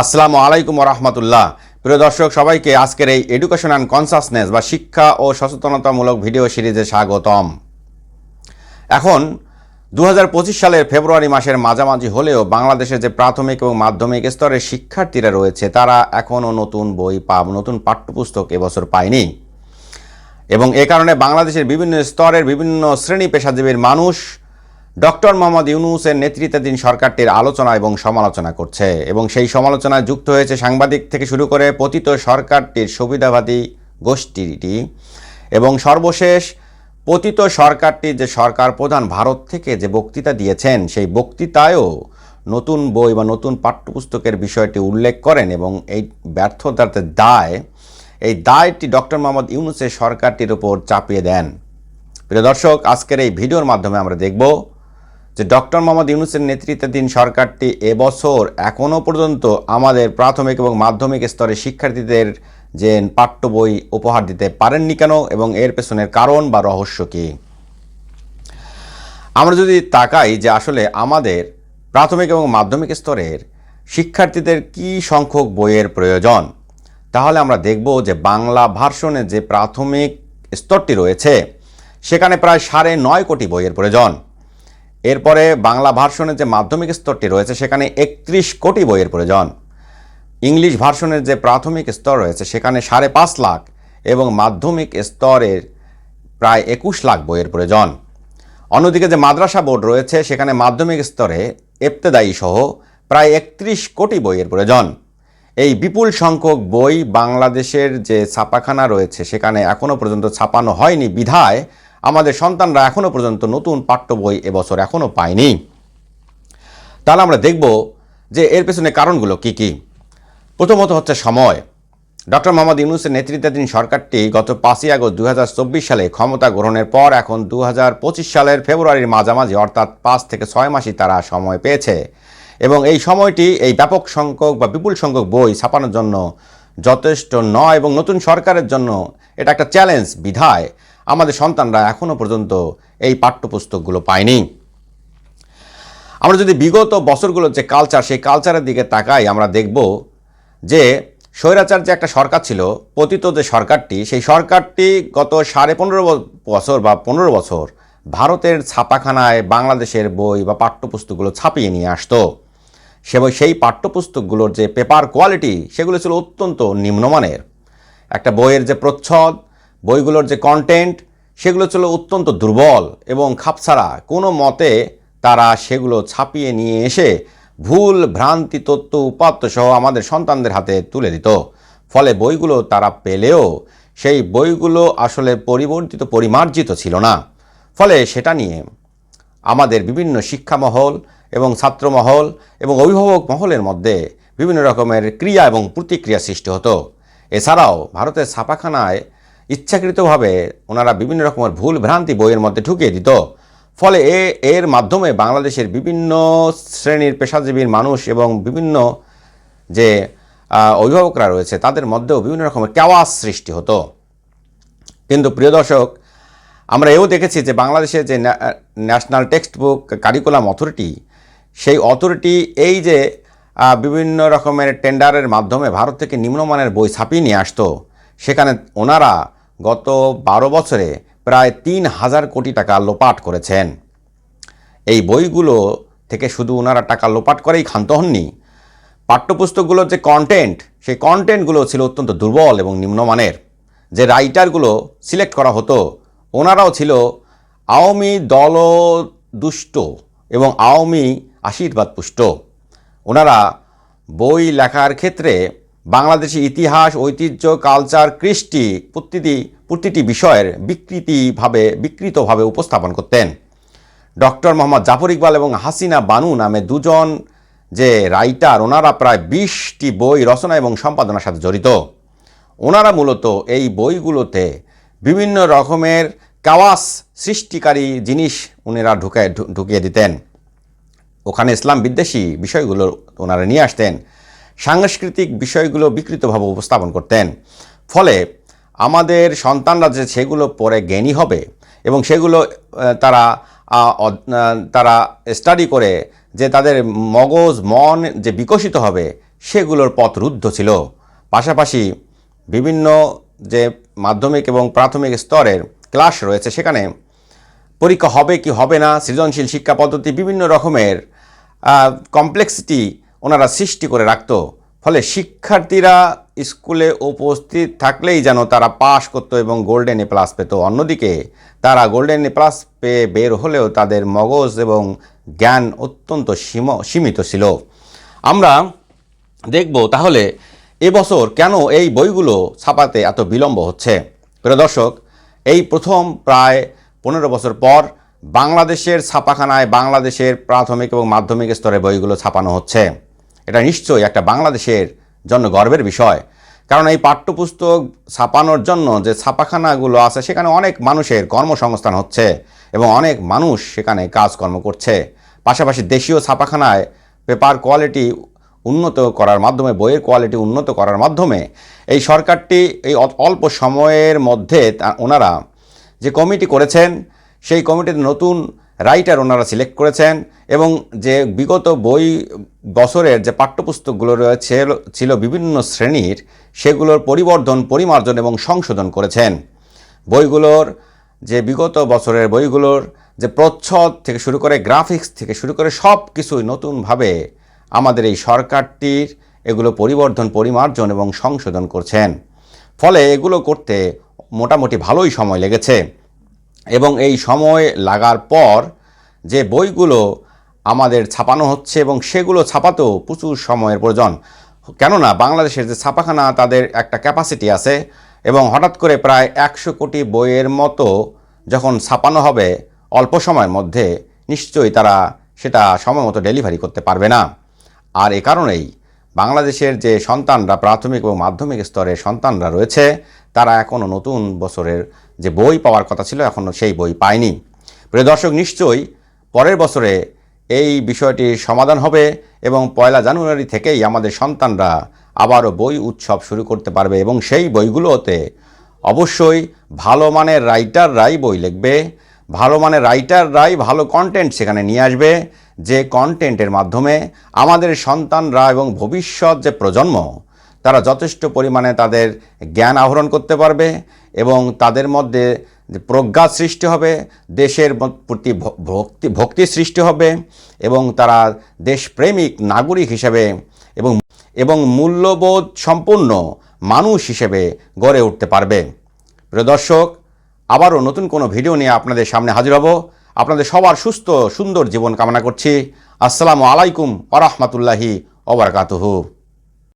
আসসালামু আলাইকুম রহমতুল্লাহ প্রিয় দর্শক, সবাইকে আজকের এই এডুকেশন অ্যান্ড কনসাসনেস বা শিক্ষা ও সচেতনতামূলক ভিডিও সিরিজে স্বাগতম। এখন দু হাজার পঁচিশ সালের ফেব্রুয়ারি মাসের মাঝামাঝি হলেও বাংলাদেশের যে প্রাথমিক এবং মাধ্যমিক স্তরের শিক্ষার্থীরা রয়েছে, তারা এখনও নতুন বই পাব নতুন পাঠ্যপুস্তক এবছর পায়নি। এবং এ কারণে বাংলাদেশের বিভিন্ন স্তরের বিভিন্ন শ্রেণি পেশাজীবীর মানুষ ডক্টর মোহাম্মদ ইউনুসের নেতৃত্বাধীন সরকারটির আলোচনা এবং সমালোচনা করছে এবং সেই সমালোচনায় যুক্ত হয়েছে সাংবাদিক থেকে শুরু করে পতিত সরকারটির সুবিধাবাদী গোষ্ঠীটি এবং সর্বশেষ পতিত সরকারটি যে সরকার প্রধান ভারত থেকে যে বক্তৃতা দিয়েছেন, সেই বক্তৃতায়ও নতুন বই বা নতুন পাঠ্যপুস্তকের বিষয়টি উল্লেখ করেন এবং এই ব্যর্থতার দায়, এই দায়টি ডক্টর মোহাম্মদ ইউনুসের সরকারটির উপর চাপিয়ে দেন। প্রিয় দর্শক, আজকের এই ভিডিওর মাধ্যমে আমরা দেখব যে ডক্টর মোহাম্মদ ইউনুসের নেতৃত্বাধীন সরকারটি এবছর এখনও পর্যন্ত আমাদের প্রাথমিক এবং মাধ্যমিক স্তরে শিক্ষার্থীদের যে পাঠ্য বই উপহার দিতে পারেননি কেন এবং এর পেছনের কারণ বা রহস্য কী? আমরা যদি তাকাই যে আসলে আমাদের প্রাথমিক এবং মাধ্যমিক স্তরের শিক্ষার্থীদের কি সংখ্যক বইয়ের প্রয়োজন, তাহলে আমরা দেখব যে বাংলা ভার্সনে যে প্রাথমিক স্তরটি রয়েছে, সেখানে প্রায় সাড়ে নয় কোটি বইয়ের প্রয়োজন। এরপরে বাংলা ভার্সনের যে মাধ্যমিক স্তরটি রয়েছে, সেখানে একত্রিশ কোটি বইয়ের প্রয়োজন। ইংলিশ ভার্সনের যে প্রাথমিক স্তর রয়েছে, সেখানে সাড়ে পাঁচ লাখ এবং মাধ্যমিক স্তরের প্রায় একুশ লাখ বইয়ের প্রয়োজন। অন্যদিকে যে মাদ্রাসা বোর্ড রয়েছে, সেখানে মাধ্যমিক স্তরে এপ্তেদায়ী সহ প্রায় একত্রিশ কোটি বইয়ের প্রয়োজন। এই বিপুল সংখ্যক বই বাংলাদেশের যে ছাপাখানা রয়েছে, সেখানে এখনও পর্যন্ত ছাপানো হয়নি। বিধায় আমাদের সন্তানরা এখনও পর্যন্ত নতুন পাঠ্য বই এবছর এখনও পায়নি। তাহলে আমরা দেখব যে এর পেছনে কারণগুলো কি কি। প্রথমত হচ্ছে সময়। ডক্টর মোহাম্মদ ইউনুসের নেতৃত্বাধীন সরকারটি গত পাঁচই আগস্ট দু হাজার চব্বিশ সালে ক্ষমতা গ্রহণের পর এখন দু হাজার পঁচিশ সালের ফেব্রুয়ারির মাঝামাঝি, অর্থাৎ পাঁচ থেকে ছয় মাসই তারা সময় পেয়েছে। এবং এই সময়টি এই ব্যাপক সংখ্যক বা বিপুল সংখ্যক বই ছাপানোর জন্য যথেষ্ট নয় এবং নতুন সরকারের জন্য এটা একটা চ্যালেঞ্জ, বিধায়। আমাদের সন্তানরা এখনও পর্যন্ত এই পাঠ্যপুস্তকগুলো পায়নি। আমরা যদি বিগত বছরগুলোর যে কালচার সেই কালচারের দিকে তাকাই, আমরা দেখব যে স্বৈরাচার যে একটা সরকার ছিল, পতিত যে সরকারটি, সেই সরকারটি গত সাড়ে পনেরো বছর বা পনেরো বছর ভারতের ছাপাখানায় বাংলাদেশের বই বা পাঠ্যপুস্তকগুলো ছাপিয়ে নিয়ে আসতো। সে সেই পাঠ্যপুস্তকগুলোর যে পেপার কোয়ালিটি সেগুলো ছিল অত্যন্ত নিম্নমানের। একটা বইয়ের যে প্রচ্ছদ বইগুলোর যে কন্টেন্ট সেগুলো ছিল অত্যন্ত দুর্বল এবং খাপছাড়া। কোনো মতে তারা সেগুলো ছাপিয়ে নিয়ে এসে ভুল, ভ্রান্তি, তথ্য, উপাত্ত সহ আমাদের সন্তানদের হাতে তুলে দিত। ফলে বইগুলো তারা পেলেও সেই বইগুলো আসলে পরিবর্তিত, পরিমার্জিত ছিল না। ফলে সেটা নিয়ে আমাদের বিভিন্ন শিক্ষা মহল এবং ছাত্র মহল এবং অভিভাবক মহলের মধ্যে বিভিন্ন রকমের ক্রিয়া এবং প্রতিক্রিয়া সৃষ্টি হতো। এছাড়াও ভারতের ছাপাখানায় ইচ্ছাকৃতভাবে ওনারা বিভিন্ন রকমের ভুল ভ্রান্তি বইয়ের মধ্যে ঢুকিয়ে দিত। ফলে এ, এর মাধ্যমে বাংলাদেশের বিভিন্ন শ্রেণির পেশাজীবীর মানুষ এবং বিভিন্ন যে অভিভাবকরা রয়েছে, তাদের মধ্যেও বিভিন্ন রকমের কেওয়াস সৃষ্টি হতো। কিন্তু প্রিয় দর্শক, আমরা এও দেখেছি যে বাংলাদেশের যে national text book curriculum authority, সেই অথরিটি এই যে বিভিন্ন রকমের টেন্ডারের মাধ্যমে ভারত থেকে নিম্নমানের বই ছাপিয়ে নিয়ে আসতো, সেখানে ওনারা গত বারো বছরে প্রায় তিন হাজার কোটি টাকা লোপাট করেছেন। এই বইগুলো থেকে শুধু ওনারা টাকা লোপাট করেই ক্ষান্ত হননি। পাঠ্যপুস্তকগুলোর যে কন্টেন্ট সেই কন্টেন্টগুলো ছিল অত্যন্ত দুর্বল এবং নিম্নমানের। যে রাইটারগুলো সিলেক্ট করা হতো, ওনারাও ছিল আওয়ামী দল দুষ্ট এবং আওয়ামী আশীর্বাদ পুষ্ট ওনারা বই লেখার ক্ষেত্রে বাংলাদেশি ইতিহাস, ঐতিহ্য, কালচার, কৃষ্টি প্রতিটি প্রতিটি বিষয়ের বিকৃতিভাবে, বিকৃতভাবে উপস্থাপন করতেন। ডক্টর মোহাম্মদ জাফর ইকবাল এবং হাসিনা বানু নামে দুজন যে রাইটার, ওনারা প্রায় বিশটি বই রচনা এবং সম্পাদনার সাথে জড়িত। ওনারা মূলত এই বইগুলোতে বিভিন্ন রকমের কাওয়াস সৃষ্টিকারী জিনিস উনারা ঢুকায়, ঢুকিয়ে দিতেন। ওখানে ইসলাম বিদ্বেষী বিষয়গুলো ওনারা নিয়ে আসতেন। সাংস্কৃতিক বিষয়গুলো বিকৃতভাবে উপস্থাপন করতেন। ফলে আমাদের সন্তানরা যে সেগুলো পরে জ্ঞানী হবে এবং সেগুলো তারা তারা স্টাডি করে যে তাদের মগজ, মন যে বিকশিত হবে সেগুলোর পথ রুদ্ধ ছিল। পাশাপাশি বিভিন্ন যে মাধ্যমিক এবং প্রাথমিক স্তরের ক্লাস রয়েছে সেখানে পরীক্ষা হবে কি হবে না, সৃজনশীল শিক্ষা পদ্ধতি বিভিন্ন রকমের কমপ্লেক্সিটি ওনারা সৃষ্টি করে রাখতো। ফলে শিক্ষার্থীরা স্কুলে উপস্থিত থাকলেই যেন তারা পাশ করতো এবং গোল্ডেন এ প্লাস পেত। অন্যদিকে তারা গোল্ডেন এ প্লাস পেয়ে বের হলেও তাদের মগজ এবং জ্ঞান অত্যন্ত সীম, সীমিত ছিল। আমরা দেখব তাহলে এবছর কেন এই বইগুলো ছাপাতে এত বিলম্ব হচ্ছে। প্রিয় দর্শক, এই প্রথম প্রায় পনেরো বছর পর বাংলাদেশের ছাপাখানায় বাংলাদেশের প্রাথমিক এবং মাধ্যমিক স্তরে বইগুলো ছাপানো হচ্ছে। এটা নিশ্চয়ই একটা বাংলাদেশের জন্য গর্বের বিষয়। কারণ এই পাঠ্যপুস্তক ছাপানোর জন্য যে ছাপাখানাগুলো আছে, সেখানে অনেক মানুষের কর্মসংস্থান হচ্ছে এবং অনেক মানুষ সেখানে কাজকর্ম করছে। পাশাপাশি দেশীয় ছাপাখানায় পেপার কোয়ালিটি উন্নত করার মাধ্যমে, বইয়ের কোয়ালিটি উন্নত করার মাধ্যমে এই সরকারটি এই অল্প সময়ের মধ্যে ওনারা যে কমিটি করেছেন, সেই কমিটিতে নতুন রাইটার ওনারা সিলেক্ট করেছেন এবং যে বিগত বই বছরের যে পাঠ্যপুস্তকগুলো রয়েছে, ছিল বিভিন্ন শ্রেণির, সেগুলোর পরিবর্ধন, পরিমার্জন এবং সংশোধন করেছেন। বইগুলোর যে বিগত বছরের বইগুলোর যে প্রচ্ছদ থেকে শুরু করে গ্রাফিক্স থেকে শুরু করে সব কিছুই নতুনভাবে আমাদের এই সরকারটির এগুলো পরিবর্ধন, পরিমার্জন এবং সংশোধন করছেন। ফলে এগুলো করতে মোটামুটি ভালোই সময় লেগেছে। এবং এই সময় লাগার পর যে বইগুলো আমাদের ছাপানো হচ্ছে এবং সেগুলো ছাপাতেও প্রচুর সময়ের প্রয়োজন। কেননা বাংলাদেশের যে ছাপাখানা, তাদের একটা ক্যাপাসিটি আছে এবং হঠাৎ করে প্রায় একশো কোটি বইয়ের মতো যখন ছাপানো হবে, অল্প সময়ের মধ্যে নিশ্চয়ই তারা সেটা সময় মতো ডেলিভারি করতে পারবে না। আর এ কারণেই বাংলাদেশের যে সন্তানরা, প্রাথমিক এবং মাধ্যমিক স্তরের সন্তানরা রয়েছে, তারা এখনও নতুন বছরের যে বই পাওয়ার কথা ছিল এখনও সেই বই পায়নি প্রিয় দর্শক, নিশ্চয়ই পরের বছরে এই বিষয়টির সমাধান হবে এবং পয়লা জানুয়ারি থেকেই আমাদের সন্তানরা আবারও বই উৎসব শুরু করতে পারবে এবং সেই বইগুলোতে অবশ্যই ভালো মানের রাইটাররাই বই লিখবে, ভালো মানের রাইটাররাই ভালো কন্টেন্ট সেখানে নিয়ে আসবে। যে কন্টেন্টের মাধ্যমে আমাদের সন্তানরা এবং ভবিষ্যৎ যে প্রজন্ম, তারা যথেষ্ট পরিমাণে তাদের জ্ঞান আহরণ করতে পারবে এবং তাদের মধ্যে প্রজ্ঞা সৃষ্টি হবে, দেশের প্রতি ভক্তি ভক্তি সৃষ্টি হবে এবং তারা দেশপ্রেমিক নাগরিক হিসেবে এবং এবং মূল্যবোধ সম্পন্ন মানুষ হিসেবে গড়ে উঠতে পারবে। প্রিয় দর্শক, আবারও নতুন কোনো ভিডিও নিয়ে আপনাদের সামনে হাজির হব। আপনাদের সবার সুস্থ, সুন্দর জীবন কামনা করছি। আসসালামু আলাইকুম আরহামতুল্লাহি ওবরকাতুহু